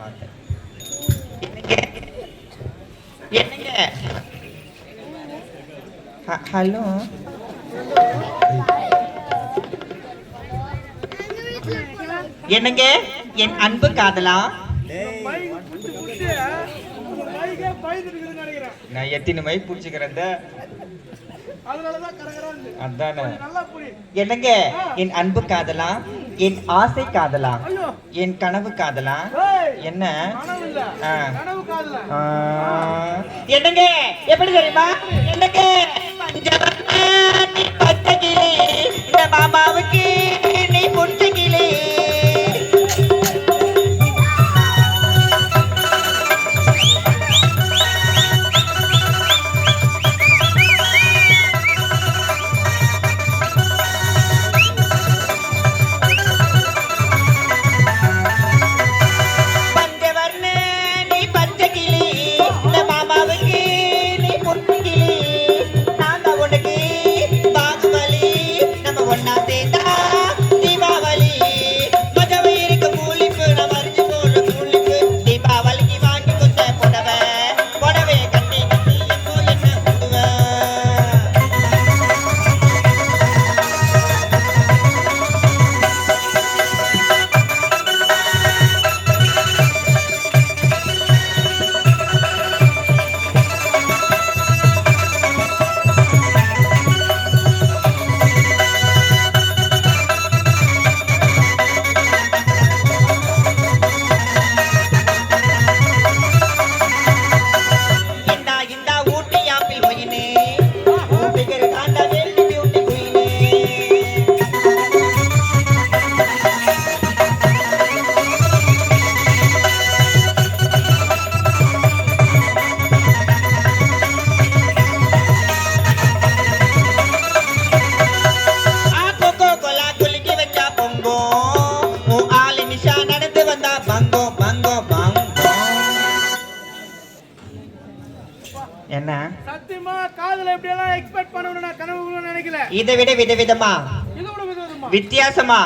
பார்த்தேன். என்னங்க? ஹலோ? என்னங்க? என் அன்பு காதலா? நான் எத்தனை மை புடிச்சுக்கிறேன் அதானே. என்னங்க? என் அன்பு காதலா? என் ஆசை காதலா? என் கனவு காதலா? என்ன? என்னங்க? எப்படி தெரியுமா? என்னங்க? மாமாவுக்கு என்ன? சத்தியமா காதுல எப்படி எல்லாம் எக்ஸ்பெக்ட் பண்ணணும் கனவு நினைக்கல. இதை விட விதவிதமா வித்தியாசமா?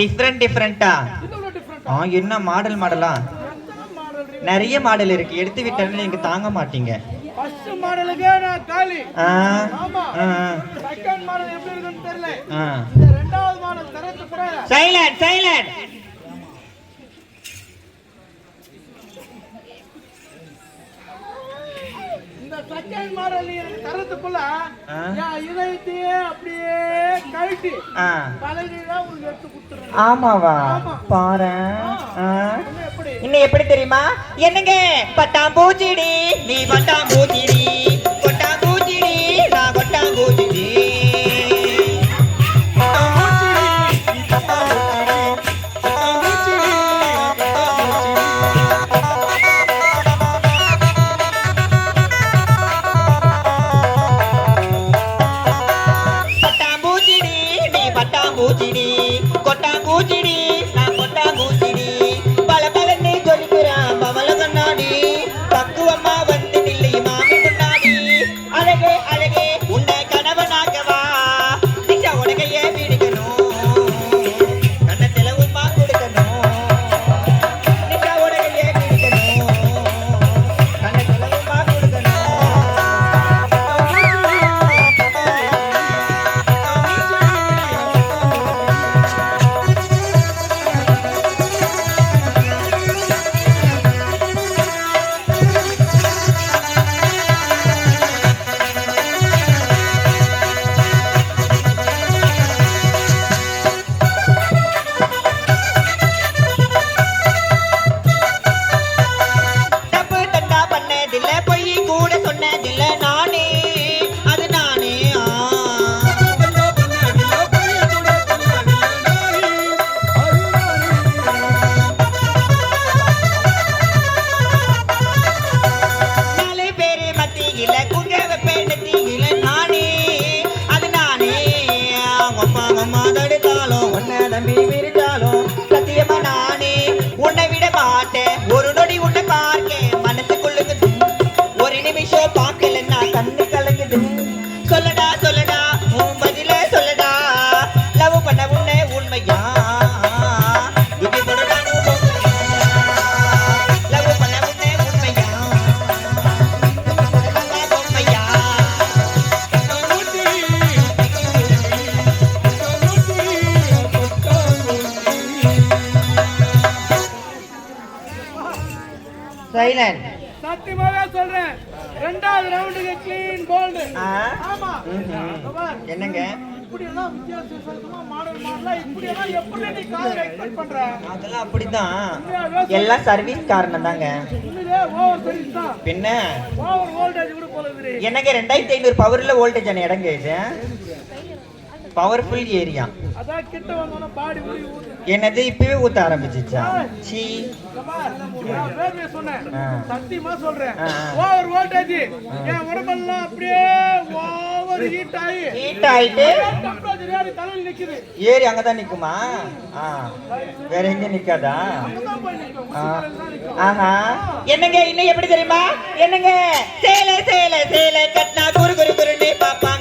டிஃப்ரெண்ட் டிஃப்ரெண்டா ஆ? என்ன மாடல் மாடலா? நிறைய மாடல் இருக்கு. எடுத்து விட்டேன்னு நீங்க தாங்க மாட்டீங்க. ஃபர்ஸ்ட் மாடலுக்கு சைலண்ட் சைலண்ட் ஆமாவா? பாரு. இன்னும் எப்படி தெரியுமா? என்னங்க? பட்டாம்பூச்சிடி நீ பட்டாம்பூச்சிடி. சைலண்ட் சத்தியமாவே சொல்றேன். ரெண்டாவது ரவுண்டுக்கு கிளீன் போல்டு ஆமா. என்னங்க இப்படி எல்லாம் வித்தியாச வித்தியாசமா மாடல் மாடலா இப்படி எல்லாம் எப்படி நீ காதல எக்ஸ்பெக்ட் பண்ற? அதெல்லாம் அப்படிதான். எல்லாம் சர்வீஸ் காரணம் தாங்க. ஓவர் சர்வீஸ் தான். பின்ன? ஓவர் வோல்டேஜ் கூட போல பவர்ல வோல்டேஜ் ஆன இடங்க இது பவர்ஃபுல் ஏரியா என்னது இப்பவே ஊத்த ஆரம்பிச்சிச்சா? சீ. சத்தியமா சொல்றேன் ஓவர் வோல்டேஜ் என் உடம்பெல்லாம் அப்படியே ஓவர் ஹீட் ஆகி ஹீட் ஆயிட்டு ஏரி ஏறி அங்கதான் நிக்குமா? ஆ. வேற எங்க நிக்காதா? ஆ. ஆஹா. என்னங்க இன்னும் எப்படி தெரியுமா? என்னங்க? சேலை சேலை சேலை கட்டினா குரு குரு குருன்னு பாப்பா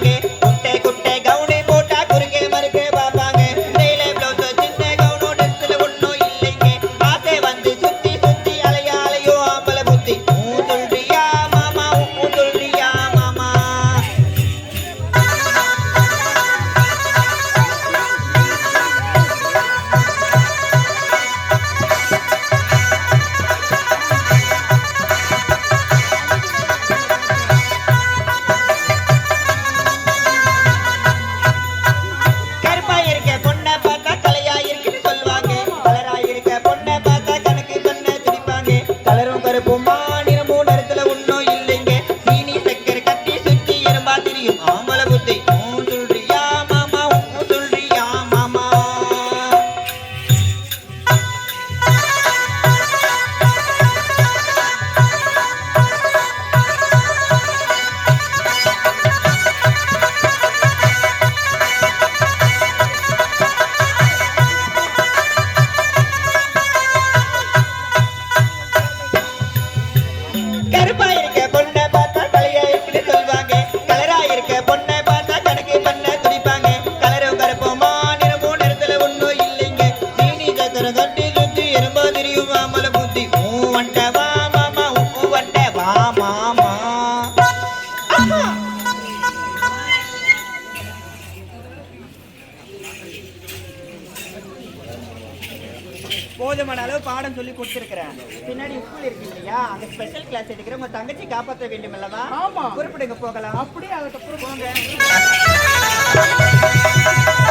போதுமான அளவு பாடம் சொல்லி கொடுத்துருக்கிறேன். பின்னாடி ஸ்கூல் இருக்கு இல்லையா? அங்க ஸ்பெஷல் கிளாஸ் எடுக்கிற உங்க தங்கச்சி காப்பாற்ற வேண்டும் அல்லவா? ஆமா. குறிப்பிடுங்க போகலாம். அப்படியே அதுக்கப்புறம் போங்க.